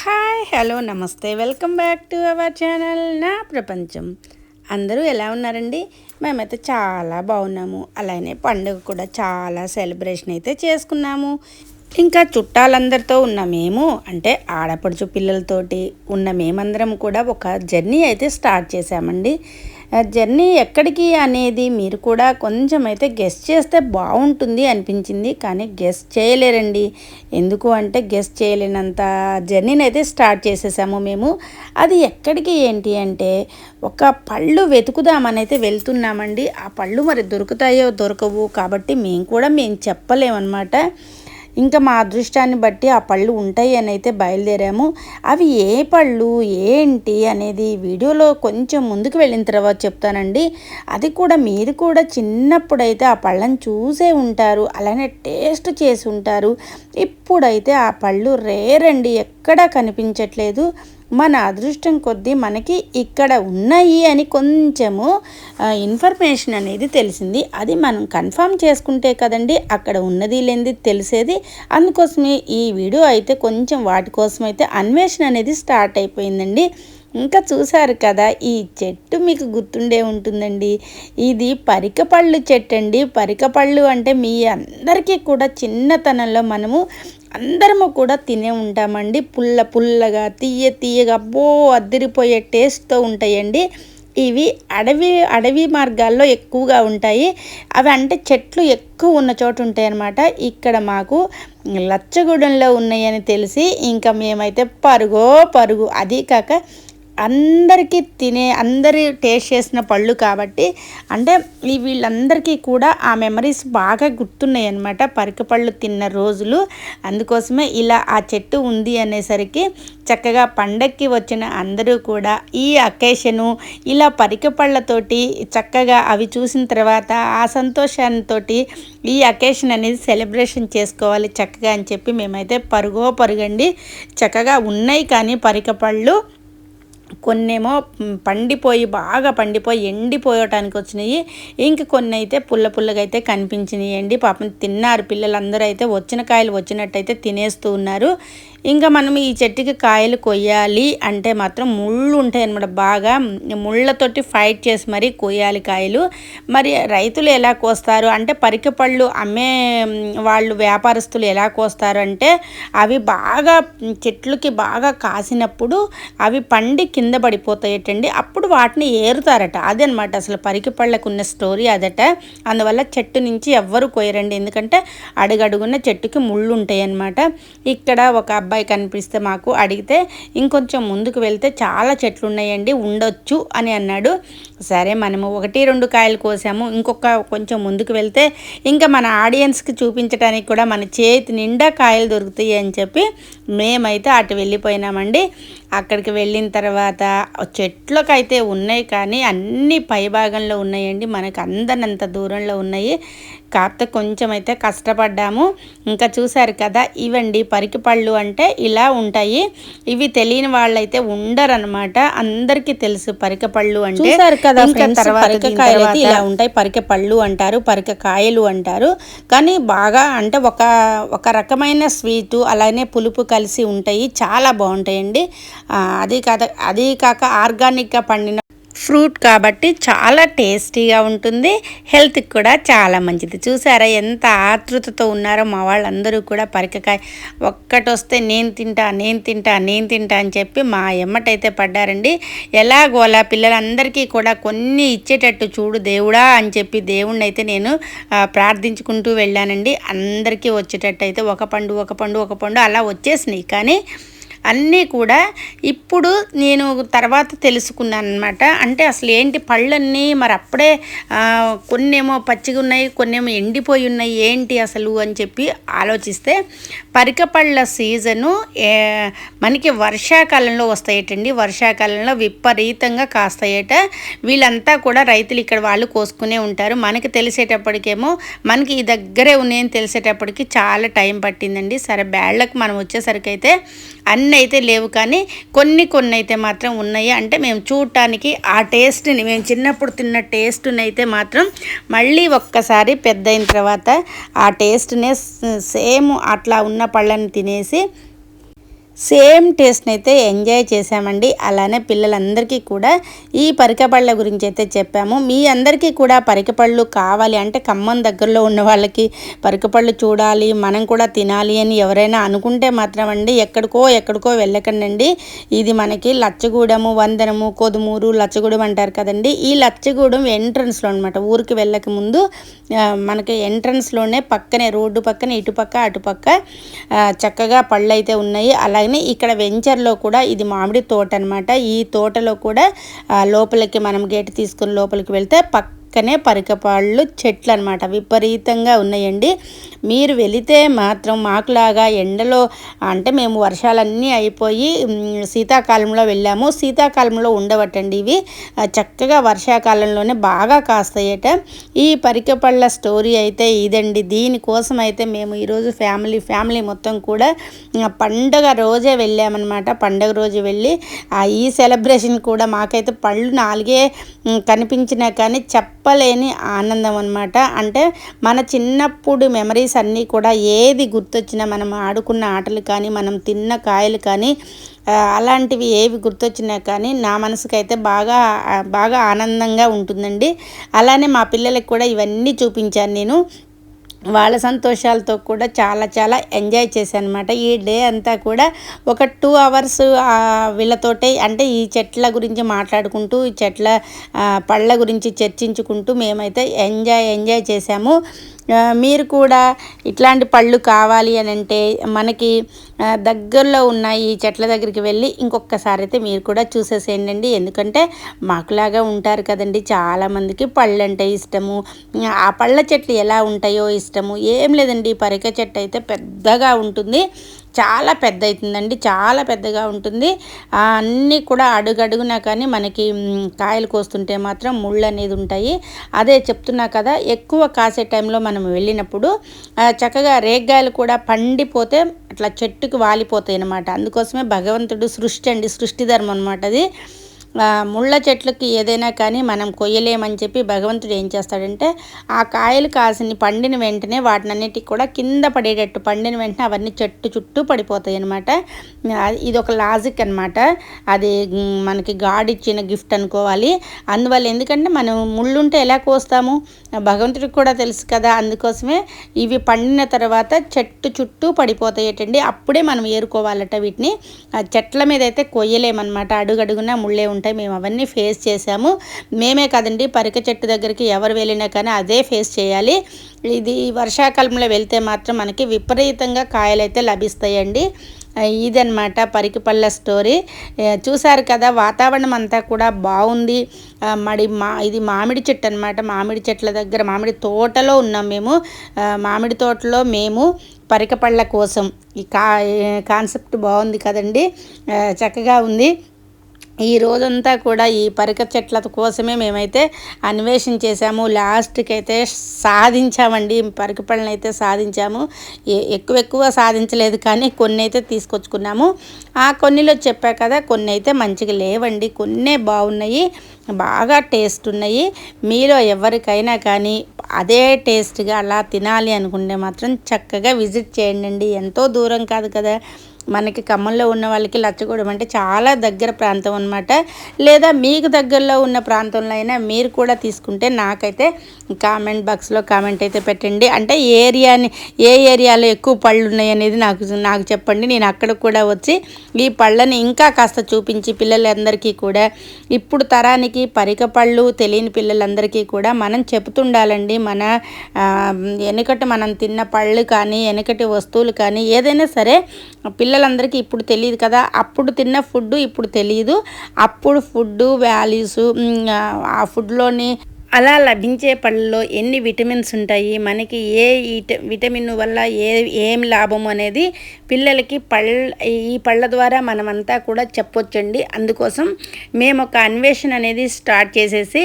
Hi hello నమస్తే. Welcome back to our channel నా ప్రపంచం. అందరూ ఎలా ఉన్నారండి? మేమైతే చాలా బాగున్నాము. అలానే పండుగ కూడా చాలా సెలబ్రేషన్ అయితే చేసుకున్నాము. ఇంకా చుట్టాలందరితో ఉన్న మేము అంటే ఆడపడుచు పిల్లలతోటి ఉన్న మేమందరం కూడా ఒక జర్నీ అయితే స్టార్ట్ చేశామండి. జర్నీ ఎక్కడికి అనేది మీరు కూడా కొంచెం అయితే గెస్ చేస్తే బాగుంటుంది అనిపించింది కానీ గెస్ చేయలేరండి. ఎందుకు అంటే గెస్ చేయలేనంత జర్నీని అయితే స్టార్ట్ చేసేసాము మేము. అది ఎక్కడికి ఏంటి అంటే ఒక పళ్ళు వెతుకుదామని అయితే వెళ్తున్నామండి. ఆ పళ్ళు మరి దొరుకుతాయో దొరకవు కాబట్టి మేము కూడా మేము చెప్పలేమన్నమాట. ఇంకా మా అదృష్టాన్ని బట్టి ఆ పళ్ళు ఉంటాయి అని అయితే బయలుదేరాము. అవి ఏ పళ్ళు ఏంటి అనేది వీడియోలో కొంచెం ముందుకు వెళ్ళిన తర్వాత చెప్తానండి. అది కూడా మీరు కూడా చిన్నప్పుడైతే ఆ పళ్ళని చూసే ఉంటారు అలానే టేస్ట్ చేసి ఉంటారు. ఇప్పుడైతే ఆ పళ్ళు రేరండి ఎక్కడా కనిపించట్లేదు. మన అదృష్టం కొద్దీ మనకి ఇక్కడ ఉన్నాయి అని కొంచెము ఇన్ఫర్మేషన్ అనేది తెలిసింది. అది మనం కన్ఫర్మ్ చేసుకుంటే కదండి అక్కడ ఉన్నది లేనిది తెలిసేది. అందుకోసమే ఈ వీడియో అయితే కొంచెం వాటి కోసం అయితే అన్వేషణ అనేది స్టార్ట్ అయిపోయిందండి. ఇంకా చూశారు కదా ఈ చెట్టు మీకు గుర్తుండే ఉంటుందండి. ఇది పరికపళ్ళు చెట్టు అండి పరికపళ్ళు అంటే మీ అందరికీ కూడా చిన్నతనంలో మనము అందరము కూడా తినే ఉంటామండి. పుల్ల పుల్లగా తీయ తీయగా అబ్బో అద్దరిపోయే టేస్ట్తో ఉంటాయండి. ఇవి అడవి అడవి మార్గాల్లో ఎక్కువగా ఉంటాయి. అవి అంటే చెట్లు ఎక్కువ ఉన్న చోట ఉంటాయి అన్నమాట ఇక్కడ మాకు లచ్చగూడెంలో ఉన్నాయని తెలిసి ఇంకా మేమైతే పరుగో పరుగు అది కాక అందరికీ తినే అందరి టేస్ట్ చేసిన పళ్ళు కాబట్టి అంటే ఈ వీళ్ళందరికీ కూడా ఆ మెమరీస్ బాగా గుర్తున్నాయి అనమాట పరికపళ్ళు తిన్న రోజులు. అందుకోసమే ఇలా ఆ చెట్టు ఉంది అనేసరికి చక్కగా పండక్కి వచ్చిన అందరూ కూడా ఈ అకేషను ఇలా పరికపళ్ళతోటి చక్కగా అవి చూసిన తర్వాత ఆ సంతోషంతో ఈ అకేషన్ అనేది సెలబ్రేషన్ చేసుకోవాలి చక్కగా అని చెప్పి మేమైతే పరుగో పరుగండి. చక్కగా ఉన్నాయి కానీ పరికపళ్ళు కొన్నేమో పండిపోయి బాగా పండిపోయి ఎండిపోయటానికి వచ్చినాయి ఇంక కొన్ని అయితే పుల్ల పుల్లగా అయితే కనిపించినాయండి. పాపం తిన్నారు పిల్లలందరూ అయితే వచ్చిన కాయలు వచ్చినట్టయితే తినేస్తూ ఉన్నారు. ఇంకా మనం ఈ చెట్టుకి కాయలు కొయ్యాలి అంటే మాత్రం ముళ్ళు ఉంటాయి అనమాట బాగా ముళ్ళతోటి ఫైట్ చేసి మరీ కొయ్యాలి కాయలు. మరి రైతులు ఎలా కోస్తారు? అంటే పరికపళ్ళు అమ్మే వాళ్ళు వ్యాపారస్తులు ఎలా కోస్తారు అంటే అవి బాగా చెట్లకి బాగా కాసినప్పుడు అవి పండి కింద పడిపోతాయటండి. అప్పుడు వాటిని ఏరుతారట. అదనమాట అసలు పరికపళ్ళకు ఉన్న స్టోరీ అదట. అందువల్ల చెట్టు నుంచి ఎవ్వరు కోయరండి ఎందుకంటే అడుగడుగున్న చెట్టుకి ముళ్ళు ఉంటాయి అన్నమాట ఇక్కడ ఒక అబ్బాయి కనిపిస్తే మాకు అడిగితే ఇంకొంచెం ముందుకు వెళ్తే చాలా చెట్లు ఉన్నాయండి ఉండొచ్చు అని అన్నాడు. సరే మనము ఒకటి రెండు కాయలు కోసాము ఇంకొక కొంచెం ముందుకు వెళ్తే ఇంకా మన ఆడియన్స్కి చూపించడానికి కూడా మన చేతి నిండా కాయలు దొరుకుతాయి అని చెప్పి మేమైతే అటు వెళ్ళిపోయినామండి. అక్కడికి వెళ్ళిన తర్వాత చెట్లకైతే ఉన్నాయి కానీ అన్ని పై భాగంలో ఉన్నాయండి మనకు అందనంత దూరంలో ఉన్నాయి. కాకపోతే కొంచెం అయితే కష్టపడ్డాము. ఇంకా చూసారు కదా ఇవండి పరికి పళ్ళు అంటే ఇలా ఉంటాయి. ఇవి తెలియని వాళ్ళైతే ఉండరనమాట అందరికీ తెలుసు పరిక పళ్ళు అంటే. చూసారు కదా ఇంకా తర్వాత అయితే ఇలా ఉంటాయి. పరిక పళ్ళు అంటారు పరిక కాయలు అంటారు. కానీ బాగా అంటే ఒక ఒక రకమైన స్వీటు అలానే పులుపు కలిసి ఉంటాయి. చాలా బాగుంటాయండి. అది కాక అది కాక ఆర్గానిక్గా పండిన ఫ్రూట్ కాబట్టి చాలా టేస్టీగా ఉంటుంది. హెల్త్కి కూడా చాలా మంచిది. చూసారా ఎంత ఆతృతతో ఉన్నారో మా వాళ్ళందరూ కూడా పరికకాయ ఒక్కటి వస్తే నేను తింటా నేను తింటా నేను తింటా అని చెప్పి మా ఎమ్మటైతే పడ్డారండి. ఎలాగోలా పిల్లలందరికీ కూడా కొన్ని ఇచ్చేటట్టు చూడు దేవుడా అని చెప్పి దేవుణ్ణి అయితే నేను ప్రార్థించుకుంటూ వెళ్ళానండి. అందరికీ వచ్చేటట్టు అయితే ఒక పండు ఒక పండు ఒక పండు అలా వచ్చేసినాయి. కానీ అన్నీ కూడా ఇప్పుడు నేను తర్వాత తెలుసుకున్నాను అనమాట అంటే అసలు ఏంటి పళ్ళన్నీ మరి అప్పుడే కొన్నేమో పచ్చిగా ఉన్నాయి కొన్నేమో ఎండిపోయి ఉన్నాయి ఏంటి అసలు అని చెప్పి ఆలోచిస్తే పరికపళ్ళ సీజను మనకి వర్షాకాలంలో వస్తాయటండి. వర్షాకాలంలో విపరీతంగా కాస్తాయట. వీళ్ళంతా కూడా రైతులు ఇక్కడ వాళ్ళు కోసుకునే ఉంటారు. మనకి తెలిసేటప్పటికేమో మనకి ఈ దగ్గరే ఉన్నాయని తెలిసేటప్పటికి చాలా టైం పట్టిందండి. సరే బ్యాళ్ళకి మనం వచ్చేసరికి అయితే అయితే లేవు కానీ కొన్ని కొన్ని అయితే మాత్రం ఉన్నాయి. అంటే మేము చూడటానికి ఆ టేస్ట్ని మేము చిన్నప్పుడు తిన్న టేస్ట్ని అయితే మాత్రం మళ్ళీ ఒక్కసారి పెద్ద అయిన తర్వాత ఆ టేస్ట్నే సేమ్ అట్లా ఉన్న పళ్ళని తినేసి సేమ్ టేస్ట్ని అయితే ఎంజాయ్ చేశామండి. అలానే పిల్లలందరికీ కూడా ఈ పరికపళ్ళ గురించి అయితే చెప్పాము. మీ అందరికీ కూడా పరికపళ్ళు కావాలి అంటే ఖమ్మం దగ్గరలో ఉన్న వాళ్ళకి పరికపళ్ళు చూడాలి మనం కూడా తినాలి అని ఎవరైనా అనుకుంటే మాత్రం అండి ఎక్కడికో ఎక్కడికో వెళ్ళకండి ఇది మనకి లచ్చగూడెము వందనము కొదుమూరు లచ్చగూడెం అంటారు కదండి. ఈ లచ్చగూడెం ఎంట్రన్స్లో అనమాట ఊరికి వెళ్ళక ముందు మనకి ఎంట్రన్స్లోనే పక్కనే రోడ్డు పక్కన ఇటుపక్క అటుపక్క చక్కగా పళ్ళు అయితే ఉన్నాయి. అలా అలాగనే ఇక్కడ వెంచర్లో కూడా ఇది మామిడి తోట అనమాట ఈ తోటలో కూడా లోపలికి మనం గేట్ తీసుకుని లోపలికి వెళ్తే పక్క పక్కనే పరికపాళ్ళు చెట్లు అనమాట విపరీతంగా ఉన్నాయండి. మీరు వెళితే మాత్రం మాకులాగా ఎండలో అంటే మేము వర్షాలన్నీ అయిపోయి శీతాకాలంలో వెళ్ళాము. శీతాకాలంలో ఉండవటండి ఇవి. చక్కగా వర్షాకాలంలోనే బాగా కాస్తాయట. ఈ పరికపళ్ళ స్టోరీ అయితే ఇదండి. దీనికోసం అయితే మేము ఈరోజు ఫ్యామిలీ ఫ్యామిలీ మొత్తం కూడా పండగ రోజే వెళ్ళామన్నమాట. పండగ రోజు వెళ్ళి ఈ సెలబ్రేషన్ కూడా మాకైతే పళ్ళు నాలుగే కనిపించినా కానీ చెప్ప చెప్పలేని ఆనందం అనమాట అంటే మన చిన్నప్పుడు మెమరీస్ అన్నీ కూడా ఏది గుర్తొచ్చినా మనం ఆడుకున్న ఆటలు కానీ మనం తిన్న కాయలు కానీ అలాంటివి ఏవి గుర్తొచ్చినా కానీ నా మనసుకైతే బాగా బాగా ఆనందంగా ఉంటుందండి. అలానే మా పిల్లలకు కూడా ఇవన్నీ చూపించాను నేను. వాళ్ళ సంతోషాలతో కూడా చాలా చాలా ఎంజాయ్ చేశాను అనమాట ఈ డే అంతా కూడా ఒక టూ అవర్స్ వీళ్ళతోటే అంటే ఈ చెట్ల గురించి మాట్లాడుకుంటూ ఈ చెట్ల పళ్ళ గురించి చర్చించుకుంటూ మేమైతే ఎంజాయ్ ఎంజాయ్ చేశాము. మీరు కూడా ఇట్లాంటి పళ్ళు కావాలి అని అంటే మనకి దగ్గరలో ఉన్న ఈ చెట్ల దగ్గరికి వెళ్ళి ఇంకొకసారి అయితే మీరు కూడా చూసేసేయండి ఎందుకంటే మాకులాగా ఉంటారు కదండి. చాలామందికి పళ్ళు అంటే ఇష్టము. ఆ పళ్ళ చెట్లు ఎలా ఉంటాయో ఇష్టము. ఏం లేదండి పరిక చెట్టు అయితే పెద్దగా ఉంటుంది. చాలా పెద్ద అవుతుందండి చాలా పెద్దగా ఉంటుంది. అన్నీ కూడా అడుగడుగునా కానీ మనకి కాయలు కోస్తుంటే మాత్రం ముళ్ళు అనేది ఉంటాయి. అదే చెప్తున్నా కదా ఎక్కువ కాసే టైంలో మనం వెళ్ళినప్పుడు చక్కగా రేగ్గాయలు కూడా పండిపోతే అట్లా చెట్టుకు వాలిపోతాయి అనమాట అందుకోసమే భగవంతుడు సృష్టి అండి సృష్టి ధర్మం అనమాట అది. ముళ్ళ చెట్లకి ఏదైనా కానీ మనం కొయ్యలేమని చెప్పి భగవంతుడు ఏం చేస్తాడంటే ఆ కాయలు కాసిన పండిన వెంటనే వాటినన్నిటికి కూడా కింద పడేటట్టు పండిన వెంటనే అవన్నీ చెట్టు చుట్టూ పడిపోతాయి అనమాట ఇది ఒక లాజిక్ అనమాట అది మనకి గాడ్ ఇచ్చిన గిఫ్ట్ అనుకోవాలి. అందువల్ల ఎందుకంటే మనం ముళ్ళుంటే ఎలా కోస్తాము? భగవంతుడికి కూడా తెలుసు కదా అందుకోసమే ఇవి పండిన తర్వాత చెట్టు చుట్టూ పడిపోతాయటండి. అప్పుడే మనం ఏరుకోవాలట వీటిని. చెట్ల మీద అయితే కొయ్యలేమన్నమాట. అడుగడుగున ముళ్ళే ఉంటాయి ఉంటాయి మేము అవన్నీ ఫేస్ చేసాము మేమే కదండి పరిక చెట్టు దగ్గరికి ఎవరు వెళ్ళినా కానీ అదే ఫేస్ చేయాలి. ఇది వర్షాకాలంలో వెళ్తే మాత్రం మనకి విపరీతంగా కాయలైతే లభిస్తాయండి. ఇదనమాట పరికిపల్ల స్టోరీ చూసారు కదా వాతావరణం అంతా కూడా బాగుంది. మరి మా ఇది మామిడి చెట్టు అనమాట మామిడి చెట్ల దగ్గర మామిడి తోటలో ఉన్నాం మేము. మామిడి తోటలో మేము పరికపళ్ళ కోసం. ఈ కా కాన్సెప్ట్ బాగుంది కదండి. చక్కగా ఉంది. ఈ రోజంతా కూడా ఈ పరిక చెట్ల కోసమే మేమైతే అన్వేషణ చేశాము. లాస్ట్కి అయితే సాధించామండి. పరిక పళ్ళని అయితే సాధించాము ఎక్కువ ఎక్కువ సాధించలేదు కానీ కొన్ని అయితే తీసుకొచ్చుకున్నాము. ఆ కొన్నిలో చెప్పా కదా కొన్ని అయితే మంచిగా లేవండి. కొన్నే బాగున్నాయి. బాగా టేస్ట్ ఉన్నాయి. మీలో ఎవరికైనా కానీ అదే టేస్ట్గా అలా తినాలి అనుకుంటే మాత్రం చక్కగా విజిట్ చేయండి ఎంతో దూరం కాదు కదా. మనకి ఖమ్మంలో ఉన్న వాళ్ళకి లచ్చగూడెం అంటే చాలా దగ్గర ప్రాంతం అనమాట లేదా మీకు దగ్గరలో ఉన్న ప్రాంతంలో అయినా మీరు కూడా తీసుకుంటే నాకైతే కామెంట్ బాక్స్లో కామెంట్ అయితే పెట్టండి. అంటే ఏరియాని ఏ ఏరియాలో ఎక్కువ పళ్ళు ఉన్నాయి అనేది నాకు నాకు చెప్పండి. నేను అక్కడ కూడా వచ్చి ఈ పళ్ళని ఇంకా కాస్త చూపించి పిల్లలందరికీ కూడా ఇప్పుడు తరానికి పరిక పళ్ళు తెలియని పిల్లలందరికీ కూడా మనం చెబుతుండాలండి. మన వెనుకటి మనం తిన్న పళ్ళు కానీ వెనుకటి వస్తువులు కానీ ఏదైనా సరే పిల్ల పిల్లలందరికీ ఇప్పుడు తెలియదు కదా. అప్పుడు తిన్న ఫుడ్ ఇప్పుడు తెలియదు అప్పుడు ఫుడ్ వాల్యూస్ ఆ ఫుడ్లోని అలా లభించే పళ్ళలో ఎన్ని విటమిన్స్ ఉంటాయి? మనకి ఏ విటమిన్ వల్ల ఏ ఏం లాభం అనేది పిల్లలకి పళ్ళ ఈ పళ్ళ ద్వారా మనమంతా కూడా చెప్పొచ్చండి. అందుకోసం మేము ఒక అన్వేషణ అనేది స్టార్ట్ చేసేసి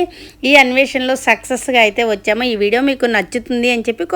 ఈ అన్వేషణలో సక్సెస్గా అయితే వచ్చాము. ఈ వీడియో మీకు నచ్చుతుంది అని చెప్పి